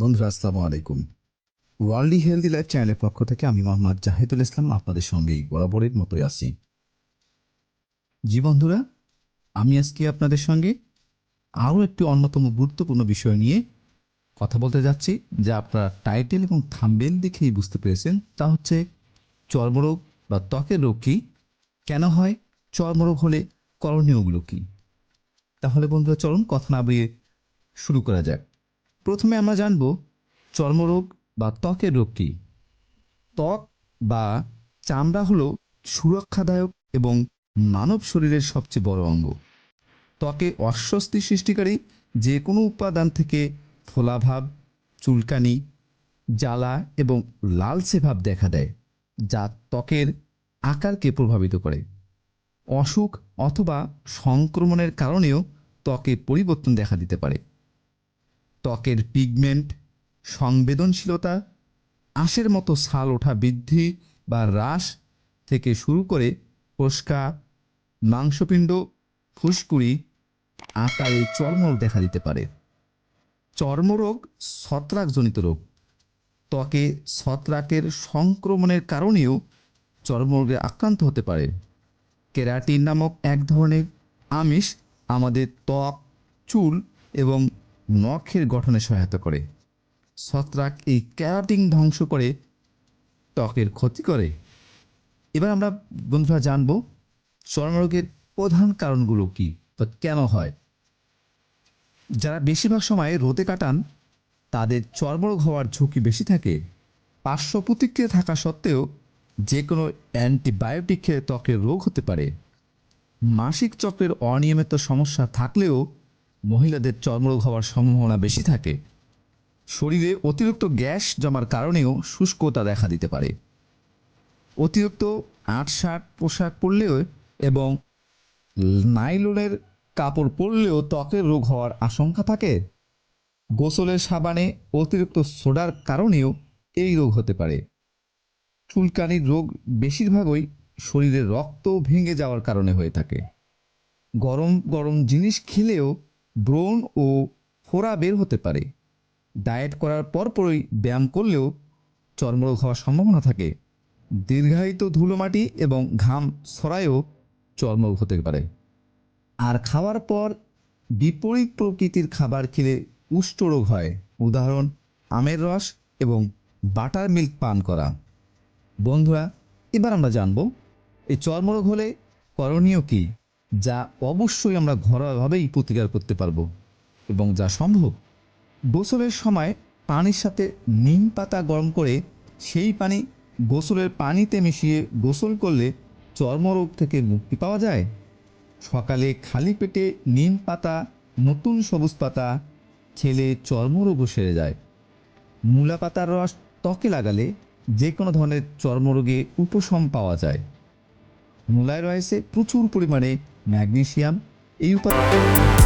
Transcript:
বন্ধুরা, আসসালামু আলাইকুম। ওয়ার্ল্ডলি হেলদি লাইফ চ্যানেলের পক্ষ থেকে আমি মোহাম্মদ জাহিদুল ইসলাম আপনাদের সঙ্গেই বরাবরের মতোই আছি। জি বন্ধুরা, আমি আজকে আপনাদের সঙ্গে আরও একটি অন্যতম গুরুত্বপূর্ণ বিষয় নিয়ে কথা বলতে যাচ্ছি, যা আপনারা টাইটেল এবং থাম্বেল দেখেই বুঝতে পেরেছেন, তা হচ্ছে চর্মরোগ বা ত্বকের রোগ কী, কেন হয়, চর্মরোগ হলে করণীয়গুলো কী। তাহলে বন্ধুরা, চলুন কথা না বাড়িয়ে শুরু করা যাক। প্রথমে আমরা জানব চর্মরোগ বা ত্বকের রোগ কী। ত্বক বা চামড়া হলো সুরক্ষাদায়ক এবং মানব শরীরের সবচেয়ে বড় অঙ্গ। ত্বকে অস্বস্তি সৃষ্টিকারী যে কোনো উপাদান থেকে ফোলাভাব চুলকানি, জ্বালা এবং লালচে ভাব দেখা দেয়, যা ত্বকের আকারকে প্রভাবিত করে। অসুখ অথবা সংক্রমণের কারণেও ত্বকে পরিবর্তন দেখা দিতে পারে। ত্বকের পিগমেন্ট সংবেদনশীলতা, আঁশের মতো ছাল ওঠা বৃদ্ধি বা হ্রাস থেকে শুরু করে ফোসকা, মাংসপিণ্ড, ফুসকুড়ি আকারে চর্মরোগ দেখা দিতে পারে। চর্মরোগ ছত্রাকজনিত রোগ। ত্বকে ছত্রাকের সংক্রমণের কারণেও চর্মরোগে আক্রান্ত হতে পারে। কেরাটিন নামক এক ধরনের আমিষ আমাদের ত্বক, চুল এবং নখের গঠনে সহায়তা করে। ছত্রাক এই ক্যারাটিন ধ্বংস করে, ত্বকের ক্ষতি করে। এবার আমরা, বন্ধুরা, জানব চর্মরোগের প্রধান কারণগুলো কি বা কেন হয়। যারা বেশিরভাগ সময় রোদে কাটান, তাদের চর্মরোগ হওয়ার ঝুঁকি বেশি থাকে। পার্শ্ব প্রতিক্রিয়া থাকা সত্ত্বেও যে কোনো অ্যান্টিবায়োটিক খেয়ে ত্বকের রোগ হতে পারে। মাসিক চক্রের অনিয়মিত সমস্যা থাকলেও মহিলাদের চর্মরোগ হওয়ার সম্ভাবনা বেশি থাকে। শরীরে অতিরিক্ত গ্যাস জমার কারণেও শুষ্কতা দেখা দিতে পারে। অতিরিক্ত আটসাট পোশাক পরলেও এবং নাইলনের কাপড় পরলেও ত্বকের রোগ হওয়ার আশঙ্কা থাকে। গোসলের সাবানে অতিরিক্ত সোডার কারণেও এই রোগ হতে পারে। চুলকানির রোগ বেশিরভাগই শরীরে রক্ত ভেঙে যাওয়ার কারণে হয়ে থাকে। গরম গরম জিনিস খেলেও ব্রণ ও ফোড়া বের হতে পারে। ডায়েট করার পরপরই ব্যায়াম করলেও চর্মরোগ হওয়ার সম্ভাবনা থাকে। দীর্ঘায়িত ধুলোমাটি এবং ঘাম ছড়ায়ও চর্মরোগ হতে পারে। আর খাওয়ার পর বিপরীত প্রকৃতির খাবার খেলে কুষ্ঠরোগ হয়। উদাহরণ, আমের রস এবং বাটার মিল্ক পান করা। বন্ধুরা, এবার আমরা জানব, এই চর্মরোগ হলে করণীয় কী? যা অবশ্যই আমরা ঘরোয়াভাবেই প্রতিকার করতে পারব এবং যা সম্ভব। গোসলের সময় পানির সাথে নিম পাতা গরম করে সেই পানি গোসলের পানিতে মিশিয়ে গোসল করলে চর্মরোগ থেকে মুক্তি পাওয়া যায়। সকালে খালি পেটে নিম পাতা, নতুন সবুজ পাতা খেলে চর্মরোগও সেরে যায়। মূলা পাতার রস ত্বকে লাগালে যে কোনো ধরনের চর্মরোগে উপশম পাওয়া যায়। মূলায় রয়েছে প্রচুর পরিমাণে ম্যাগনেশিয়াম। এই উপাদান